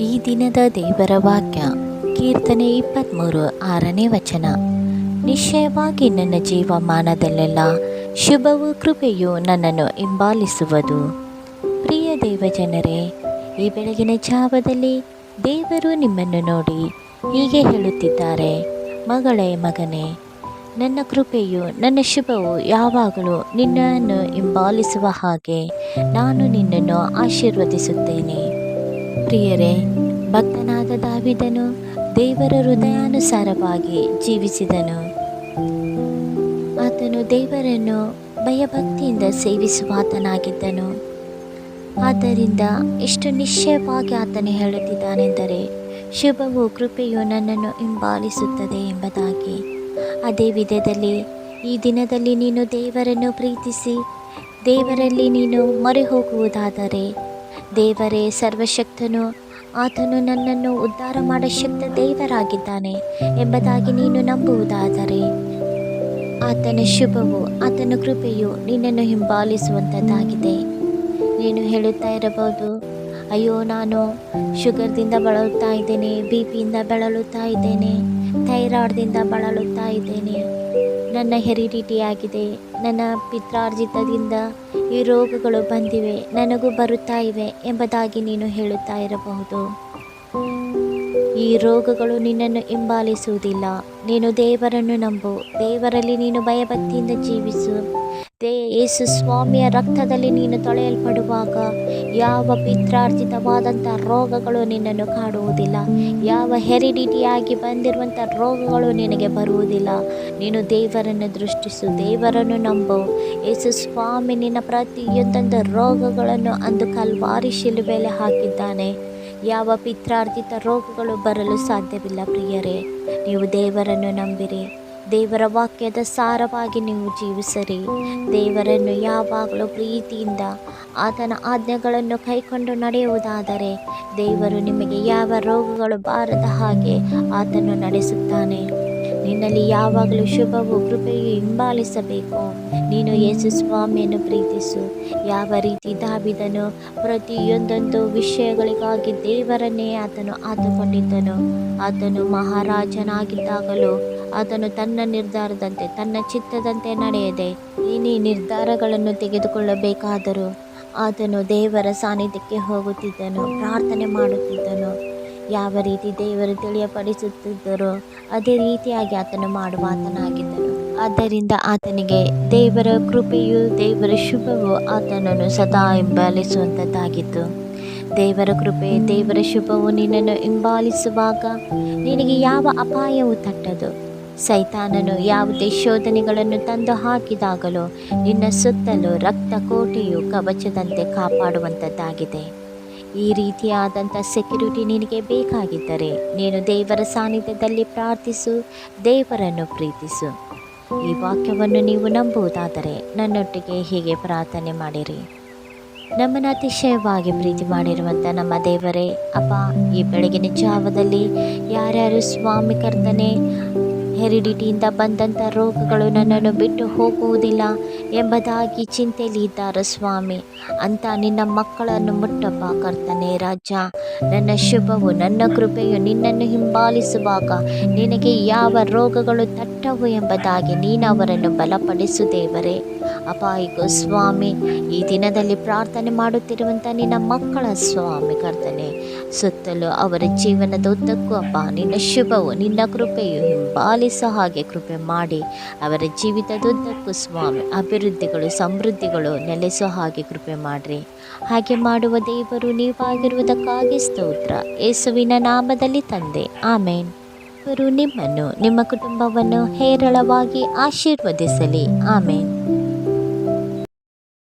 ಈ ದಿನದ ದೇವರ ವಾಕ್ಯ, ಕೀರ್ತನೆ ಇಪ್ಪತ್ತ್ಮೂರು ಆರನೇ ವಚನ. ನಿಶ್ಚಯವಾಗಿ ನನ್ನ ಜೀವಮಾನದಲ್ಲೆಲ್ಲ ಶುಭವು ಕೃಪೆಯು ನನ್ನನ್ನು ಹಿಂಬಾಲಿಸುವುದು. ಪ್ರಿಯ ದೇವಜನರೇ, ಈ ಬೆಳಗಿನ ಜಾವದಲ್ಲಿ ದೇವರು ನಿಮ್ಮನ್ನು ನೋಡಿ ಹೀಗೆ ಹೇಳುತ್ತಿದ್ದಾರೆ, ಮಗಳೇ ಮಗನೇ, ನನ್ನ ಕೃಪೆಯು ನನ್ನ ಶುಭವು ಯಾವಾಗಲೂ ನಿನ್ನನ್ನು ಹಿಂಬಾಲಿಸುವ ಹಾಗೆ ನಾನು ನಿನ್ನನ್ನು ಆಶೀರ್ವದಿಸುತ್ತೇನೆ. ಪ್ರಿಯರೇ, ಭಕ್ತನಾದ ದಾವಿದನು ದೇವರ ಹೃದಯಾನುಸಾರವಾಗಿ ಜೀವಿಸಿದನು. ಆತನು ದೇವರನ್ನು ಭಯಭಕ್ತಿಯಿಂದ ಸೇವಿಸುವಾತನಾಗಿದ್ದನು. ಆದ್ದರಿಂದ ಎಷ್ಟು ನಿಶ್ಚಯವಾಗಿ ಆತನು ಹೇಳುತ್ತಿದ್ದಾನೆಂದರೆ, ಶುಭವು ಕೃಪೆಯು ನನ್ನನ್ನು ಹಿಂಬಾಲಿಸುತ್ತದೆ ಎಂಬುದಾಗಿ. ಅದೇ ವಿಧದಲ್ಲಿ ಈ ದಿನದಲ್ಲಿ ನೀನು ದೇವರನ್ನು ಪ್ರೀತಿಸಿ, ದೇವರಲ್ಲಿ ನೀನು ಮೊರೆ ಹೋಗುವುದಾದರೆ ದೇವರೇ, ಸರ್ವಶಕ್ತನು, ಆತನು ನನ್ನನ್ನು ಉದ್ಧಾರ ಮಾಡೋ ಶಕ್ತ ದೇವರಾಗಿದ್ದಾನೆ ಎಂಬುದಾಗಿ ನೀನು ನಂಬುವುದಾದರೆ. ಆತನ ಶುಭವು, ಆತನ ಕೃಪೆಯು ನಿನ್ನನ್ನು ಹಿಂಬಾಲಿಸುವಂಥದ್ದಾಗಿದೆ. ನೀನು ಹೇಳುತ್ತಾ ಇರಬಹುದು, ಅಯ್ಯೋ ನಾನು ಶುಗರ್ದಿಂದ ಬಳಲುತ್ತಾ ಇದ್ದೇನೆ, ಬಿ ಪಿಯಿಂದ ಬಳಲುತ್ತಾ ಇದ್ದೇನೆ, ಥೈರಾಯ್ಡ್ದಿಂದ ಬಳಲುತ್ತಾ ಇದ್ದೇನೆ. ನನ್ನ ಹೆರಿಡಿಟಿ ಆಗಿದೆ ನನ್ನ ಪಿತ್ರಾರ್ಜಿತದಿಂದ ಈ ರೋಗಗಳು ಬಂದಿವೆ. ನನಗೂ ಬರುತ್ತಾ ಇವೆ ಎಂಬುದಾಗಿ ನೀನು ಹೇಳುತ್ತಾ ಇರಬಹುದು. ಈ ರೋಗಗಳು ನಿನ್ನನ್ನು ಹಿಂಬಾಲಿಸುವುದಿಲ್ಲ. ನೀನು ದೇವರನ್ನು ನಂಬು. ದೇವರಲ್ಲಿ ನೀನು ಭಯಭಕ್ತಿಯಿಂದ ಜೀವಿಸು. ದೇ ಯೇಸು ಸ್ವಾಮಿಯ ರಕ್ತದಲ್ಲಿ ನೀನು ತೊಳೆಯಲ್ಪಡುವಾಗ ಯಾವ ಪಿತ್ರಾರ್ಜಿತವಾದಂಥ ರೋಗಗಳು ನಿನ್ನನ್ನು ಕಾಡುವುದಿಲ್ಲ, ಯಾವ ಹೆರಿಡಿಟಿಯಾಗಿ ಬಂದಿರುವಂಥ ರೋಗಗಳು ನಿನಗೆ ಬರುವುದಿಲ್ಲ. ನೀನು ದೇವರನ್ನು ದೃಷ್ಟಿಸು, ದೇವರನ್ನು ನಂಬು. ಯೇಸು ಸ್ವಾಮಿ ನಿನ್ನ ಪ್ರತಿಯೊಂದೊಂದು ರೋಗಗಳನ್ನು ಅಂದು ಕಲ್ವಾರಿ ಶಿಲುಬೆಲೆ ಹಾಕಿದ್ದಾನೆ. ಯಾವ ಪಿತ್ರಾರ್ಜಿತ ರೋಗಗಳು ಬರಲು ಸಾಧ್ಯವಿಲ್ಲ ಪ್ರಿಯರೇ, ನೀವು ದೇವರನ್ನು ನಂಬಿರಿ. ದೇವರ ವಾಕ್ಯದ ಸಾರವಾಗಿ ನೀವು ಜೀವಿಸರಿ. ದೇವರನ್ನು ಯಾವಾಗಲೂ ಪ್ರೀತಿಯಿಂದ ಆತನ ಆಜ್ಞೆಗಳನ್ನು ಕೈಕೊಂಡು ನಡೆಯುವುದಾದರೆ ದೇವರು ನಿಮಗೆ ಯಾವ ರೋಗಗಳು ಬಾರದ ಹಾಗೆ ಆತನು ನಡೆಸುತ್ತಾನೆ. ನಿನ್ನಲ್ಲಿ ಯಾವಾಗಲೂ ಶುಭವು ಕೃಪೆಯು ಹಿಂಬಾಲಿಸಬೇಕು. ನೀನು ಯೇಸು ಸ್ವಾಮಿಯನ್ನು ಪ್ರೀತಿಸು. ಯಾವ ರೀತಿ ದಾಬಿದನು ಪ್ರತಿಯೊಂದೊಂದು ವಿಷಯಗಳಿಗಾಗಿ ದೇವರನ್ನೇ ಆತನು ಆತುಕೊಂಡಿದ್ದನು. ಆತನು ಮಹಾರಾಜನಾಗಿದ್ದಾಗಲೂ ಆತನು ತನ್ನ ನಿರ್ಧಾರದಂತೆ, ತನ್ನ ಚಿತ್ತದಂತೆ ನಡೆಯದೆ ಏನೇ ನಿರ್ಧಾರಗಳನ್ನು ತೆಗೆದುಕೊಳ್ಳಬೇಕಾದರೂ. ಆತನು ದೇವರ ಸಾನ್ನಿಧ್ಯಕ್ಕೆ ಹೋಗುತ್ತಿದ್ದನು, ಪ್ರಾರ್ಥನೆ ಮಾಡುತ್ತಿದ್ದನು. ಯಾವ ರೀತಿ ದೇವರು ತಿಳಿಯಪಡಿಸುತ್ತಿದ್ದರೋ, ಅದೇ ರೀತಿಯಾಗಿ ಆತನು ಮಾಡುವ ಆತನಾಗಿದ್ದನು ಆದ್ದರಿಂದ ಆತನಿಗೆ ದೇವರ ಕೃಪೆಯು ದೇವರ ಶುಭವು ಆತನನ್ನು ಸದಾ ಹಿಂಬಾಲಿಸುವಂಥದ್ದಾಗಿತ್ತು. ದೇವರ ಕೃಪೆ, ದೇವರ ಶುಭವು ನಿನ್ನನ್ನು ಹಿಂಬಾಲಿಸುವಾಗ ನಿನಗೆ ಯಾವ ಅಪಾಯವು ತಟ್ಟದು. ಸೈತಾನನು ಯಾವುದೇ ಶೋಧನೆಗಳನ್ನು ತಂದು ಹಾಕಿದಾಗಲೂ, ನಿನ್ನ ಸುತ್ತಲೂ ರಕ್ತ ಕೋಟೆಯು ಕವಚದಂತೆ ಕಾಪಾಡುವಂಥದ್ದಾಗಿದೆ. ಈ ರೀತಿಯಾದಂಥ ಸೆಕ್ಯುರಿಟಿ ನಿನಗೆ ಬೇಕಾಗಿದ್ದರೆ ನೀನು ದೇವರ ಸಾನ್ನಿಧ್ಯದಲ್ಲಿ ಪ್ರಾರ್ಥಿಸು, ದೇವರನ್ನು ಪ್ರೀತಿಸು. ಈ ವಾಕ್ಯವನ್ನು ನೀವು ನಂಬುವುದಾದರೆ ನನ್ನೊಟ್ಟಿಗೆ ಹೀಗೆ ಪ್ರಾರ್ಥನೆ ಮಾಡಿರಿ. ನಮ್ಮನ್ನು ಅತಿಶಯವಾಗಿ ಪ್ರೀತಿ ಮಾಡಿರುವಂಥ ನಮ್ಮ ದೇವರೇ ಅಪ್ಪ ಈ ಬೆಳಗಿನ ಜಾವದಲ್ಲಿ ಯಾರ್ಯಾರು ಸ್ವಾಮಿ ಕರ್ತನೆ ಹೆರಿಡಿಟಿಯಿಂದ ಬಂದಂಥ ರೋಗಗಳು ನನ್ನನ್ನು ಬಿಟ್ಟು ಹೋಗುವುದಿಲ್ಲ ಎಂಬುದಾಗಿ ಚಿಂತೆಯಲ್ಲಿ ಇದ್ದಾರೆ ಸ್ವಾಮಿ. ಅಂತ ನಿನ್ನ ಮಕ್ಕಳನ್ನು ಮುಟ್ಟಪ್ಪ ಕರ್ತನೆ ರಾಜ. ನನ್ನ ಶುಭವು, ನನ್ನ ಕೃಪೆಯು ನಿನ್ನನ್ನು ಹಿಂಬಾಲಿಸುವಾಗ ನಿನಗೆ ಯಾವ ರೋಗಗಳು ತಟ್ಟವು ಎಂಬುದಾಗಿ ನೀನು ಅವರನ್ನು ಬಲಪಡಿಸು ದೇವರೇ. ಅಪಾಯಿಗೋ ಸ್ವಾಮಿ, ಈ ದಿನದಲ್ಲಿ ಪ್ರಾರ್ಥನೆ ಮಾಡುತ್ತಿರುವಂಥ ನಿನ್ನ ಮಕ್ಕಳ ಸ್ವಾಮಿ ಕರ್ತನೆ. ಸುತ್ತಲೂ ಅವರ ಜೀವನದ ಉದ್ದಕ್ಕೂ ಅಪ್ಪ ನಿನ್ನ ಶುಭವು, ನಿನ್ನ ಕೃಪೆಯು ಹಿಂಬಾಲಿಸೋ ಹಾಗೆ ಕೃಪೆ ಮಾಡಿ ಅವರ ಜೀವಿತದುದ್ದಕ್ಕೂ ಸ್ವಾಮಿ, ಅಭಿವೃದ್ಧಿಗಳು, ಸಮೃದ್ಧಿಗಳು ನೆಲೆಸೋ ಹಾಗೆ ಕೃಪೆ ಮಾಡಿರಿ. ಹಾಗೆ ಮಾಡುವ ದೇವರು ನೀವಾಗಿರುವುದಕ್ಕಾಗಿ ಸ್ತೋತ್ರ. ಯೇಸುವಿನ ನಾಮದಲ್ಲಿ ತಂದೆ. ಆಮೇನ್. ಇವರು ನಿಮ್ಮನ್ನು, ನಿಮ್ಮ ಕುಟುಂಬವನ್ನು ಹೇರಳವಾಗಿ ಆಶೀರ್ವದಿಸಲಿ. ಆಮೇನ್.